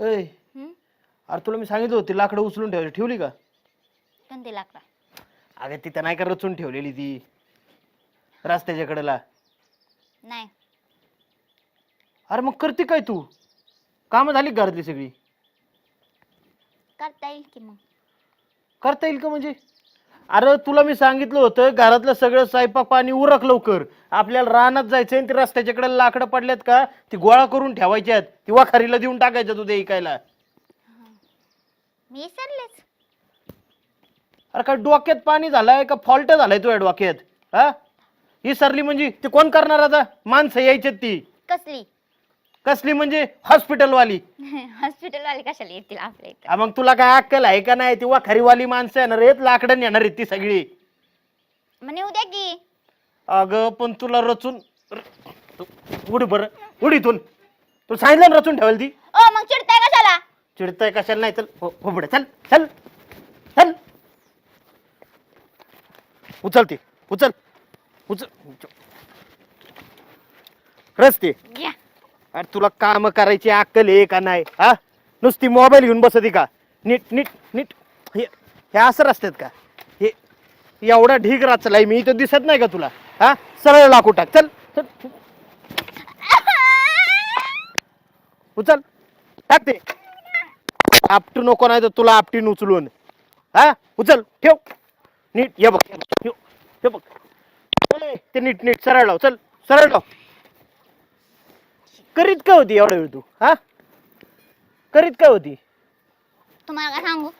ऐ. हम्म? अरे तुला मी सांगितलं होती लाकडं उचलून ठेवली ठेवली का? कोणती लाकडा? अगं तिथं नाही का रचून ठेवलेली ती? रस्त्याच्या कडेला नाही. अरे मग करते काय तू? कामं झाली का घरातली सगळी? करता येईल की मग? करता येईल का म्हणजे? अरे तुला मी सांगितलं होतं घरातलं सगळं स्वयंपाक पाणी उरक लवकर. आपल्याला रानात जायचंय आणि ती रस्त्याच्याकडे लाकडं पडल्यात का? ती गोळा करून ठेवायच्यात ती वाखारीला देऊन टाकायच्यात उद्या इकायला. मी अरे काय डोक्यात पाणी झालंय का? फॉल्ट झालाय तुझ्या डोक्यात हा? ही सरली म्हणजे ती कोण करणार आता? माणसं यायच्यात ती. कसली? कसली म्हणजे हॉस्पिटलवाली? हॉस्पिटल वाले कशाला येतील आपल्या इथं? आ मग तुला काय अक्कल आहे का नाही? ती वाखारीवाली माणसं येणार आहेत लाकडं येणार आहेत ती सगळी. म्हणे उद्या की. अगं पण तुला रचून उडी बरं उडी इथून. तू सांगितलं ना रचून ठेवायला ती? ओ मग चिडताय कशाला? चिडतय कशाला नाही चल हो हो पुढे चल चल चल. उचल ती उचल उचल. रस्ते घ्या. अरे तुला काम करायची अक्कल आहे का नाही? हा? नुसती मोबाईल घेऊन बसती का? नीट नीट नीट. हे हे असं रस्त्यात का? हे एवढा ढीग रचलाय मी तर दिसत नाही का तुला? हा? सरळ लाकू टाक. चल चल. उचल. टाक ते. आपटू नको नाही तर तुला आपटीन उचलून. हा? उचल. ठेव. नीट ये बघ हे बघ, हे बघ. ए, ते नीट नीट. सरळ लाव. चल सरळ लाव. करीत काय होती एवढा वेळ तू? हा? करीत काय होती? तुम्हाला काय सांगू?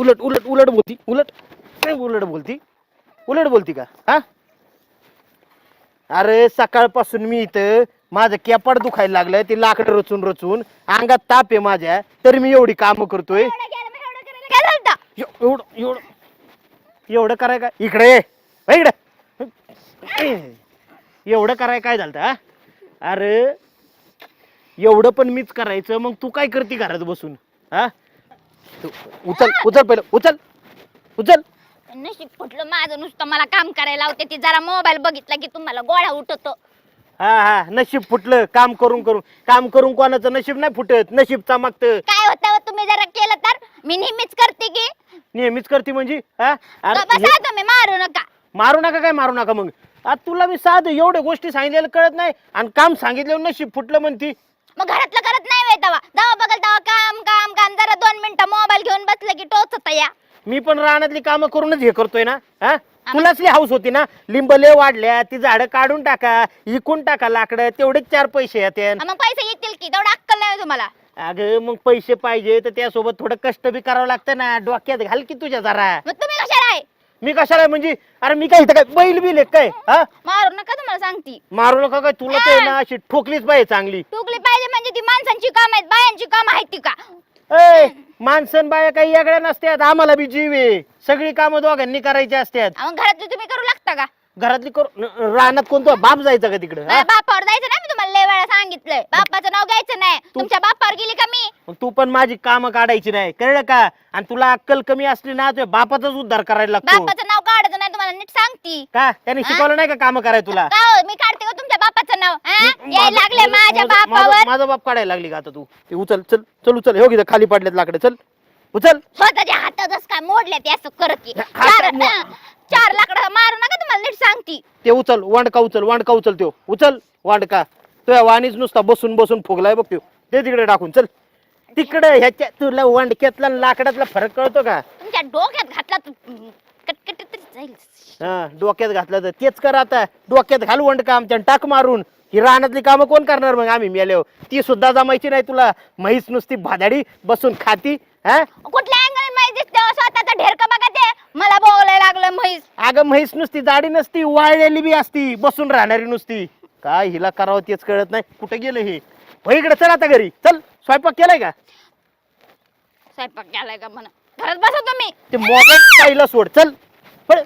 उलट उलट उलट बोलती उलट. काय उलट बोलती? उलट बोलती का? हा? अरे सकाळपासून मी इथं माझं केपाड दुखायला लागलं ते लाकडं रचून रचून. अंगात ताप आहे माझ्या तरी मी एवढी कामं करतोय. एवढं केलं, मग एवढं करायला काय झालं होतं? एव- एवढं एवढं. एवढं कराय का? इकडे ये. इकडे. एवढं कराय काय झालं हा? अरे एवढं पण मीच करायचं मग तू काय करते घरात बसून? हा? तू उचल उचल पहिलं उचल उचल. नशीब फुटलं माझं नुसतं मला काम करायला लावते ती. जरा मोबाईल बघितला की तुम्हाला गोळा उठवतो हा हा नशीब फुटलं काम करून करून. काम करून कोणाचं नशीब नाही फुटत नशीब चमकतं. काय होतं तुम्ही जरा केलं तर? मी नेहमीच करते की? नेहमीच करते म्हणजे? हा? अरे हे- तुम्ही मारू नका. मारू नका काय मारू नका मग? आता तुला मी साधं एवढ्या गोष्टी सांगितलेलं कळत नाही आणि काम सांगितल्यावर नशीब फुटलं म्हणती. मग घरातलं करत नाही वेळ तवा. दवा बघल तवा काम काम काम. जरा दोन मिनिटं मोबाईल घेऊन बसलं की टोचत या. मी पण रानातली कामं करूनच हे करतोय ना हा? तुलाचली हाऊस होती ना? लिंबले वाढल्या ती झाडं काढून टाका इकून टाका लाकडं तेवढेच चार पैसे येते. मग पैसे येतील की? तेवढं अक्कल नाही तुम्हाला. अगं मग पैसे पाहिजे तर त्यासोबत थोडं कष्ट बी करावं लागतं ना. डोक्यात घाल की तुझ्या जरा. मग तुम्ही कशाला आहे? मी कशाला म्हणजे अरे मी काय इथं काय बैल बिल आहे काय? हा? मारू नका तुम्हाला सांगती. मारू नका काय? तुला ते ना अशी ठोकलीच पाहिजे चांगली. टुकली पाहिजे म्हणजे ती माणसांची काम आहेत बायांची काम आहेत ती का? ए माणसं बाया काही वेगळ्या नसतात. आम्हाला बी जीव आहे. सगळी कामं दोघांनी करायची असतात. मग घरातली तुम्ही करू लागता का? घरातली करू रानात कोणतं बाप जायचं का तिकडं? माझ्या बापावर जायचं नाही मी तुम्हाला लय वेळा सांगितलंय. बापाचं नाव घ्यायचं नाही. तुमच्या बापावर गेली का मी? मग तू पण माझी कामं काढायची नाही. कळलं का? आणि तुला अक्कल कमी असली ना तुझ्या बापाचाच उद्धार करायला लागतो. बापाचं नाव काढायचं नाही तुम्हाला नीट सांगती. का? त्याने शिकवलं नाही का काम करायला तुला? का हो, मी काढते का तुमच्या बापाचं नाव? हा? माझं- यायला लागले माझ्या माझं- माझं- बापावर. माझा बाप काढायला लागली का आता तू? ते उचल चल चल उचल. हो खाली पडलेत लाकडे. चल. उचल. स्वतःच्या हातातच काय मोडले ते असं करत की. चार हा, चार लाकडं मारू नका तुम्हाला नीट सांगती. ते उचल वांडका उचल वांडका उचल त्यो. उचल वांडका. तुझ्या वाणीच नुसता बसून बसून फुगलाय बघ त्यो. ते तिकडे टाकून चल. तिकडे ह्याच्या तुला वांडक्यातला आणि लाकडातला फरक कळतो का? तुमच्या डोक्यात घातला तर कटकट तरी जाईल. हा डोक्यात घातलं तर तेच कर आता. डोक्यात घाल वंडका आमच्या आणि टाक मारून. ही रानातली कामं कोण करणार मग आम्ही मेल्यावर? ती सुद्धा जमायची नाही तुला. म्हैस नुसती भादाडी बसून खाती. हा? कुठल्या अँगल माहिती दिसते स्वतःचा ढेरका बघा ते मला बोलायला लागलं म्हैस. अगं म्हैस नुसती जाडी नसती वाळलेली बी असती बसून राहणारी नुसती. काय हिला करावं तेच कळत नाही. कुठे गेलं हे? हो इकडे चल आता घरी. चल स्वयंपाक केलाय का? स्वयंपाक केलाय का म्हणा. घरात बसा तुम्ही. ते मोबाईल पहिला सोड. चल. पळ.